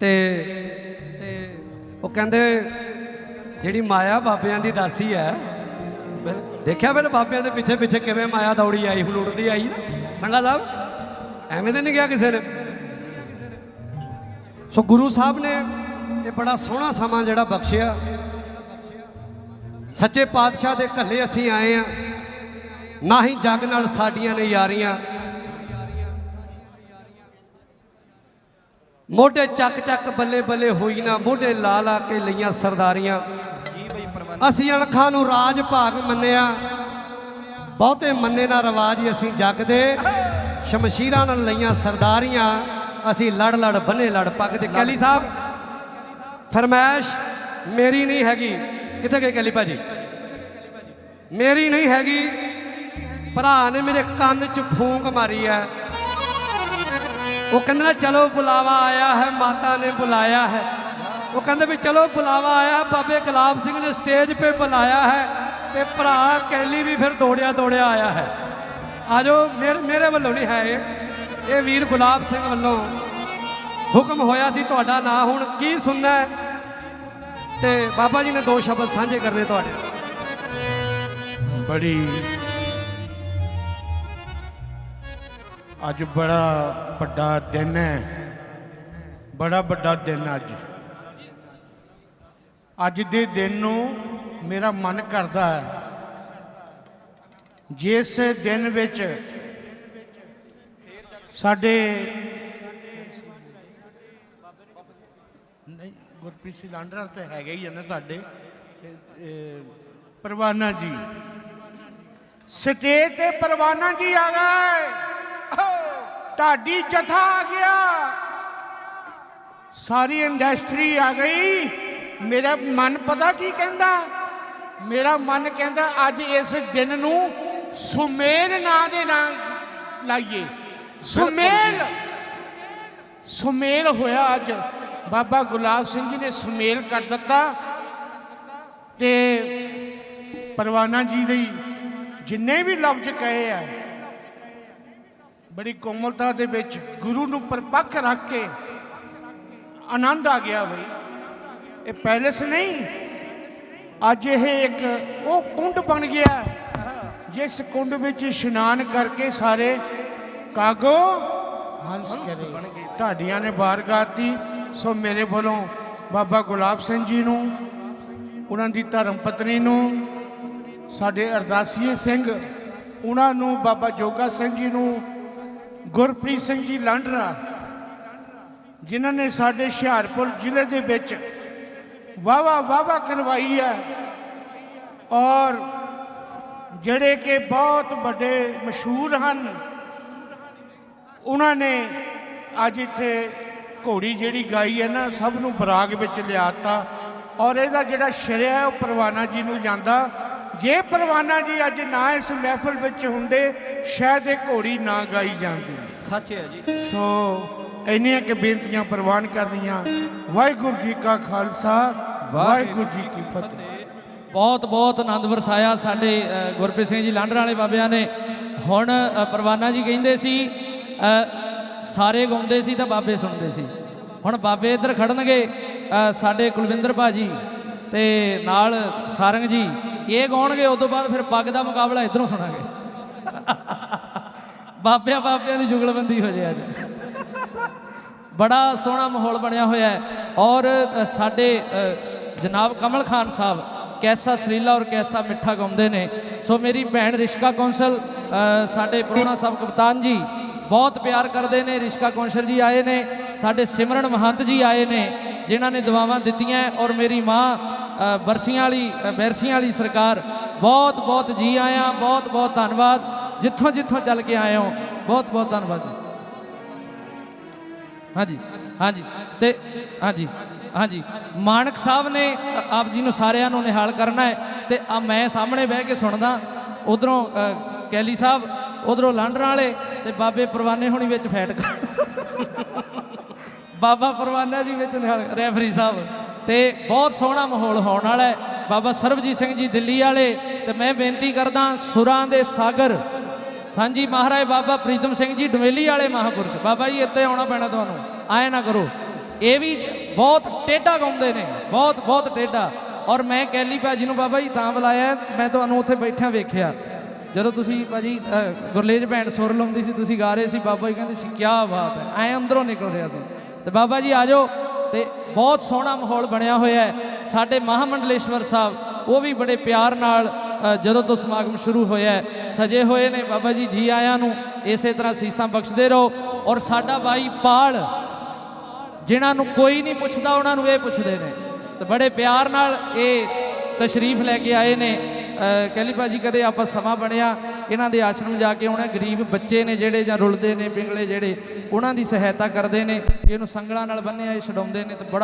ਤੇ ਉਹ ਕਹਿੰਦੇ, ਜਿਹੜੀ ਮਾਇਆ ਬਾਬਿਆਂ ਦੀ ਦਾਸੀ ਹੈ, ਦੇਖਿਆ ਫਿਰ ਬਾਬਿਆਂ ਦੇ ਪਿੱਛੇ ਪਿੱਛੇ ਕਿਵੇਂ ਮਾਇਆ ਦੌੜੀ ਆਈ, ਹੁਣ ਉੜਦੀ ਆਈ ਨਾ ਸੰਗਾ ਸਾਹਿਬ? ਐਵੇਂ ਤਾਂ ਨਹੀਂ ਗਿਆ ਕਿਸੇ ਨੇ? ਸੋ ਗੁਰੂ ਸਾਹਿਬ ਨੇ ਇਹ ਬੜਾ ਸੋਹਣਾ ਸਮਾਂ ਜਿਹੜਾ ਬਖਸ਼ਿਆ। ਸੱਚੇ ਪਾਤਸ਼ਾਹ ਦੇ ਘੱਲੇ ਅਸੀਂ ਆਏ ਆ ਨਾ ਹੀ ਜੱਗ ਨਾਲ ਸਾਡੀਆਂ ਨੇ ਯਾਰੀਆਂ ਮੋਢੇ ਚੱਕ ਚੱਕ ਬੱਲੇ ਬੱਲੇ ਹੋਈ ਨਾ, ਮੋਢੇ ਲਾ ਲਾ ਕੇ ਲਈਆਂ ਸਰਦਾਰੀਆਂ। ਅਸੀਂ ਅਣਖਾਂ ਨੂੰ ਰਾਜ ਭਾਗ ਮੰਨਿਆ। ਬਹੁਤੇ ਮੰਨੇ ਨਾ ਰਿਵਾਜ ਹੀ ਅਸੀਂ ਜੱਗ ਦੇ ਸ਼ਮਸ਼ੀਰਾਂ ਨਾਲ ਲਈਆਂ ਸਰਦਾਰੀਆਂ, ਅਸੀਂ ਲੜ ਲੜ ਬੰਨੇ ਲੜ ਪੱਗ ਦੇ ਕੈਲੀ ਸਾਹਿਬ, ਫਰਮਾਇਸ਼ ਮੇਰੀ ਨਹੀਂ ਹੈਗੀ। ਕਿੱਥੇ ਗਏ ਕੈਲੀ ਭਾਜੀ? ਮੇਰੀ ਨਹੀਂ ਹੈਗੀ। ਭਰਾ ਨੇ ਮੇਰੇ ਕੰਨ 'ਚ ਫੂੰਕ ਮਾਰੀ ਹੈ। ਉਹ ਕਹਿੰਦੇ ਨੇ ਚਲੋ ਬੁਲਾਵਾ ਆਇਆ ਹੈ, ਮਾਤਾ ਨੇ ਬੁਲਾਇਆ ਹੈ। ਉਹ ਕਹਿੰਦੇ ਵੀ ਚਲੋ ਬੁਲਾਵਾ ਆਇਆ, ਬਾਬੇ ਗੁਲਾਬ ਸਿੰਘ ਨੇ ਸਟੇਜ 'ਤੇ ਬੁਲਾਇਆ ਹੈ ਤੇ ਭਰਾ ਕੈਲੀ ਵੀ ਫਿਰ ਦੌੜਿਆ ਦੌੜਿਆ ਆਇਆ ਹੈ। ਆਜੋ, ਮੇਰੇ ਮੇਰੇ ਵੱਲੋਂ ਨਹੀਂ ਹੈ ਇਹ। ਇਹ ਵੀਰ ਗੁਲਾਬ ਸਿੰਘ ਵੱਲੋਂ ਹੁਕਮ ਹੋਇਆ ਸੀ ਤੁਹਾਡਾ ਨਾਂ। ਹੁਣ ਕੀ ਸੁਣਨਾ ਹੈ? ਤੇ ਬਾਬਾ ਜੀ ਨੇ ਦੋ ਸ਼ਬਦ ਸਾਂਝੇ ਕਰਨੇ ਤੁਹਾਡੇ। ਬੜੀ ਅੱਜ ਬੜਾ ਵੱਡਾ ਦਿਨ ਹੈ। ਬੜਾ ਵੱਡਾ ਦਿਨ ਅੱਜ। ਅੱਜ ਦੇ ਦਿਨ ਨੂੰ ਮੇਰਾ ਮਨ ਕਰਦਾ ਹੈ। ਜਿਸ ਦਿਨ ਵਿੱਚ ਸਾਡੇ ਨਹੀਂ, ਗੁਰਪ੍ਰੀਤ ਸਿੰਘ ਲਾਂਡਰਾ ਤੇ ਹੈਗੇ ਹੀ ਆ ਨਾ ਸਾਡੇ। ਪਰਵਾਨਾ ਜੀ। ਸਟੇਜ ਤੇ ਪਰਵਾਨਾ ਜੀ ਆ ਗਏ। ਢਾਡੀ ਜਥਾ ਆ ਗਿਆ। ਸਾਰੀ ਇੰਡਸਟਰੀ ਆ ਗਈ। ਮੇਰਾ ਮਨ ਪਤਾ ਕੀ ਕਹਿੰਦਾ? ਮੇਰਾ ਮਨ ਕਹਿੰਦਾ, ਅੱਜ ਇਸ ਦਿਨ ਨੂੰ ਸੁਮੇਲ ਨਾਂ ਦੇ ਨਾਂ ਲਾਈਏ। ਸੁਮੇਲ! ਸੁਮੇਲ ਹੋਇਆ ਅੱਜ। ਬਾਬਾ ਗੁਲਾਬ ਸਿੰਘ ਜੀ ਨੇ ਸੁਮੇਲ ਕਰ ਦਿੱਤਾ। ਤੇ ਪਰਵਾਨਾ ਜੀ ਦੇ ਜਿੰਨੇ ਵੀ ਲਫ਼ਜ਼ ਕਹੇ ਆ ਬੜੀ ਕੋਮਲਤਾ ਦੇ ਵਿੱਚ ਗੁਰੂ ਨੂੰ ਪਰਪੱਕ ਰੱਖ ਕੇ ਆਨੰਦ ਆ ਗਿਆ ਬਈ। ਇਹ ਪੈਲਸ ਨਹੀਂ। ਅੱਜ ਇਹ ਇੱਕ ਉਹ ਕੁੰਡ ਬਣ ਗਿਆ। ਜਿਸ ਕੁੰਡ ਵਿੱਚ ਇਸ਼ਨਾਨ ਕਰਕੇ ਸਾਰੇ ਕਾਗੋ ਹੰਸ ਕਰੇ। ਢਾਡੀਆਂ ਨੇ ਬਾਰ ਗਾਤੀ। ਸੋ ਮੇਰੇ ਵੱਲੋਂ ਬਾਬਾ ਗੁਲਾਬ ਸਿੰਘ ਜੀ ਨੂੰ ਉਹਨਾਂ ਦੀ ਧਰਮ ਪਤਨੀ ਨੂੰ ਸਾਡੇ ਅਰਦਾਸੀਏ ਸਿੰਘ ਉਹਨਾਂ ਨੂੰ ਬਾਬਾ ਜੋਗਾ ਸਿੰਘ ਜੀ ਨੂੰ ਗੁਰਪ੍ਰੀਤ ਸਿੰਘ ਜੀ ਲਾਂਡਰਾ, ਜਿਨ੍ਹਾਂ ਨੇ ਸਾਡੇ ਹੁਸ਼ਿਆਰਪੁਰ ਜ਼ਿਲ੍ਹੇ ਦੇ ਵਿੱਚ ਵਾਵਾ ਵਾਵਾ ਕਰਵਾਈ ਹੈ ਔਰ ਜਿਹੜੇ ਕਿ ਬਹੁਤ ਵੱਡੇ ਮਸ਼ਹੂਰ ਹਨ, ਉਹਨਾਂ ਨੇ ਅੱਜ ਇੱਥੇ ਘੋੜੀ ਜਿਹੜੀ ਗਾਈ ਹੈ ਨਾ, ਸਭ ਨੂੰ ਬਰਾਗ ਵਿੱਚ ਲਿਆਤਾ ਔਰ ਇਹਦਾ ਜਿਹੜਾ ਸ਼ਰਿਆ ਉਹ ਪਰਵਾਨਾ ਜੀ ਨੂੰ ਜਾਂਦਾ। ਜੇ ਪਰਵਾਨਾ ਜੀ ਅੱਜ ਨਾ ਇਸ ਮਹਿਫਲ ਵਿੱਚ ਹੁੰਦੇ ਸ਼ਾਇਦ ਇਹ ਘੋੜੀ ਨਾ ਗਾਈ ਜਾਂਦੀ। ਸੱਚ ਹੈ ਜੀ। ਸੋ ਇੰਨੀਆਂ ਕਿ ਬੇਨਤੀਆਂ ਪ੍ਰਵਾਨ ਕਰਨੀਆਂ। ਵਾਹਿਗੁਰੂ ਜੀ ਕਾ ਖਾਲਸਾ ਵਾਹਿਗੁਰੂ ਜੀ ਕੀ ਫਤਿਹ। ਬਹੁਤ ਬਹੁਤ ਆਨੰਦ ਵਰਸਾਇਆ ਸਾਡੇ ਗੁਰਪ੍ਰੀਤ ਸਿੰਘ ਜੀ ਲਾਂਡਰਾਂ ਵਾਲੇ ਬਾਬਿਆਂ ਨੇ। ਹੁਣ ਪਰਵਾਨਾ ਜੀ ਕਹਿੰਦੇ ਸੀ ਸਾਰੇ ਗਾਉਂਦੇ ਸੀ ਤਾਂ ਬਾਬੇ ਸੁਣਦੇ ਸੀ। ਹੁਣ ਬਾਬੇ ਇੱਧਰ ਖੜਨਗੇ ਸਾਡੇ ਕੁਲਵਿੰਦਰ ਭਾਜੀ ਤੇ ਨਾਲ ਸਾਰੰਗ ਜੀ। ਇਹ ਗਾਉਣਗੇ ਉਸ ਤੋਂ ਬਾਅਦ ਫਿਰ ਪੱਗ ਦਾ ਮੁਕਾਬਲਾ ਇੱਧਰੋਂ ਸੁਣਾਂਗੇ। ਬਾਬਿਆਂ ਬਾਬਿਆਂ ਦੀ ਜੁਗਲਬੰਦੀ ਹੋ ਜੇ ਅੱਜ। ਬੜਾ ਸੋਹਣਾ ਮਾਹੌਲ ਬਣਿਆ ਹੋਇਆ ਹੈ। ਔਰ ਸਾਡੇ ਜਨਾਬ ਕਮਲ ਖਾਨ ਸਾਹਿਬ ਕੈਸਾ ਸਰੀਲਾ ਔਰ ਕੈਸਾ ਮਿੱਠਾ ਗਾਉਂਦੇ ਨੇ। ਸੋ ਮੇਰੀ ਭੈਣ ਰਿਸ਼ਕਾ ਕੌਂਸਲ ਸਾਡੇ ਪ੍ਰੋਣਾ ਸਾਹਿਬ ਕਪਤਾਨ ਜੀ ਬਹੁਤ ਪਿਆਰ ਕਰਦੇ ਨੇ। ਰਿਸ਼ਕਾ ਕੌਂਸਲ ਜੀ ਆਏ ਨੇ, ਸਾਡੇ ਸਿਮਰਨ ਮਹੰਤ ਜੀ ਆਏ ਨੇ, ਜਿਨ੍ਹਾਂ ਨੇ ਦੁਆਵਾਂ ਦਿੱਤੀਆਂ ਔਰ ਮੇਰੀ ਮਾਂ ਬਰਸੀਆਂ ਵਾਲੀ ਬੈਰਸੀਆਂ ਵਾਲੀ ਸਰਕਾਰ, ਬਹੁਤ ਬਹੁਤ ਜੀ ਆਇਆਂ, ਬਹੁਤ ਬਹੁਤ ਧੰਨਵਾਦ। ਜਿੱਥੋਂ ਜਿੱਥੋਂ ਚੱਲ ਕੇ ਆਏ ਹੋ, ਬਹੁਤ ਬਹੁਤ ਧੰਨਵਾਦ ਜੀ। ਹਾਂਜੀ ਹਾਂਜੀ, ਤੇ, ਹਾਂਜੀ ਹਾਂਜੀ। ਮਾਨਕ ਸਾਹਿਬ ਨੇ ਆਪ ਜੀ ਨੂੰ ਸਾਰਿਆਂ ਨੂੰ ਨਿਹਾਲ ਕਰਨਾ ਹੈ। ਤੇ ਆ ਮੈਂ ਸਾਹਮਣੇ ਬਹਿ ਕੇ ਸੁਣਦਾ, ਉਧਰੋਂ ਕੈਲੀ ਸਾਹਿਬ, ਉਧਰੋਂ ਲਾਂਡਰਾਂ ਵਾਲੇ ਤੇ ਬਾਬੇ ਪਰਵਾਨੇ ਹੋਣੀ ਵਿੱਚ ਫੈਟ ਕਰ ਬਾਬਾ ਪਰਵਾਨਾ ਜੀ ਵਿੱਚ ਨਿਹਾਲ ਰੈਫਰੀ ਸਾਹਿਬ। ਤੇ ਬਹੁਤ ਸੋਹਣਾ ਮਾਹੌਲ ਹੋਣ ਵਾਲਾ ਹੈ। ਬਾਬਾ ਸਰਬਜੀਤ ਸਿੰਘ ਜੀ ਦਿੱਲੀ ਵਾਲੇ ਤੇ ਮੈਂ ਬੇਨਤੀ ਕਰਦਾ ਸੁਰਾਂ ਦੇ ਸਾਗਰ। ਸਾਂਝੀ ਮਹਾਰਾਜ ਬਾਬਾ ਪ੍ਰੀਤਮ ਸਿੰਘ ਜੀ ਡਵੇਲੀ ਵਾਲੇ ਮਹਾਪੁਰਸ਼। ਬਾਬਾ ਜੀ ਇੱਥੇ ਆਉਣਾ ਪੈਣਾ ਤੁਹਾਨੂੰ। ਆਏ ਨਾ ਕਰੋ। ਇਹ ਵੀ ਬਹੁਤ ਟੇਢਾ ਗਾਉਂਦੇ ਨੇ। ਬਹੁਤ ਬਹੁਤ ਟੇਢਾ। ਔਰ ਮੈਂ ਕੈਲੀ ਭਾਜੀ ਨੂੰ ਬਾਬਾ ਜੀ ਤਾਂ ਬੁਲਾਇਆ ਮੈਂ ਤੁਹਾਨੂੰ ਉੱਥੇ ਬੈਠਿਆਂ ਵੇਖਿਆ। ਜਦੋਂ ਤੁਸੀਂ ਭਾਜੀ ਅ, ਗੁਰਲੇਜ ਭੈਣ ਸੁਰ ਲਾਉਂਦੀ ਸੀ ਤੁਸੀਂ ਗਾ ਰਹੇ ਸੀ ਬਾਬਾ ਜੀ ਕਹਿੰਦੇ ਸੀ ਕੀ ਬਾਤ ਹੈ। ਐ ਅੰਦਰੋਂ ਨਿਕਲ ਰਿਹਾ ਸੀ। ਤੇ ਬਾਬਾ ਜੀ ਆਜੋ ਤੇ ਬਹੁਤ ਸੋਹਣਾ ਮਾਹੌਲ ਬਣਿਆ ਹੋਇਆ ਹੈ। ਸਾਡੇ ਮਹਾਮੰਡਲੇਸ਼ਵਰ ਸਾਹਿਬ ਉਹ ਵੀ ਬੜੇ ਪਿਆਰ ਨਾਲ ਜਦੋਂ ਤੋਂ ਸਮਾਗਮ ਸ਼ੁਰੂ ਹੋਇਆ ਸਜੇ ਹੋਏ ਨੇ। ਬਾਬਾ ਜੀ ਜੀ ਆਇਆਂ ਨੂੰ ਇਸੇ ਤਰ੍ਹਾਂ ਸੀਸਾਂ ਬਖਸ਼ਦੇ ਰਹੋ। ਔਰ ਸਾਡਾ ਬਾਈ ਪਾਲ ਜਿਨ੍ਹਾਂ ਨੂੰ ਕੋਈ ਨਹੀਂ ਪੁੱਛਦਾ ਉਹਨਾਂ ਨੂੰ ਇਹ ਪੁੱਛਦੇ ਨੇ। ਤੇ ਬੜੇ ਪਿਆਰ ਨਾਲ ਇਹ ਤਸ਼ਰੀਫ ਲੈ ਕੇ ਆਏ ਨੇ। ਅ, ਕਹਿਲੀ ਭਾਜੀ ਕਦੇ ਆਪਾਂ ਸਮਾਂ ਬਣਿਆ ਇਹਨਾਂ ਦੇ ਆਸ਼ਰਮ ਜਾ ਕੇ ਉਹਨਾਂ ਗਰੀਬ ਬੱਚੇ ਨੇ ਜਿਹੜੇ ਜਾਂ ਰੁਲਦੇ ਨੇ, ਪਿੰਗਲੇ ਜਿਹੜੇ, ਉਹਨਾਂ ਦੀ ਸਹਾਇਤਾ ਕਰਦੇ ਨੇ ਇਹਨੂੰ ਸੰਗਲਾਂ ਨਾਲ ਬੰਨਿਆ ਇਹ ਛਡਾਉਂਦੇ ਨੇ, ਤੇ ਬੜਾ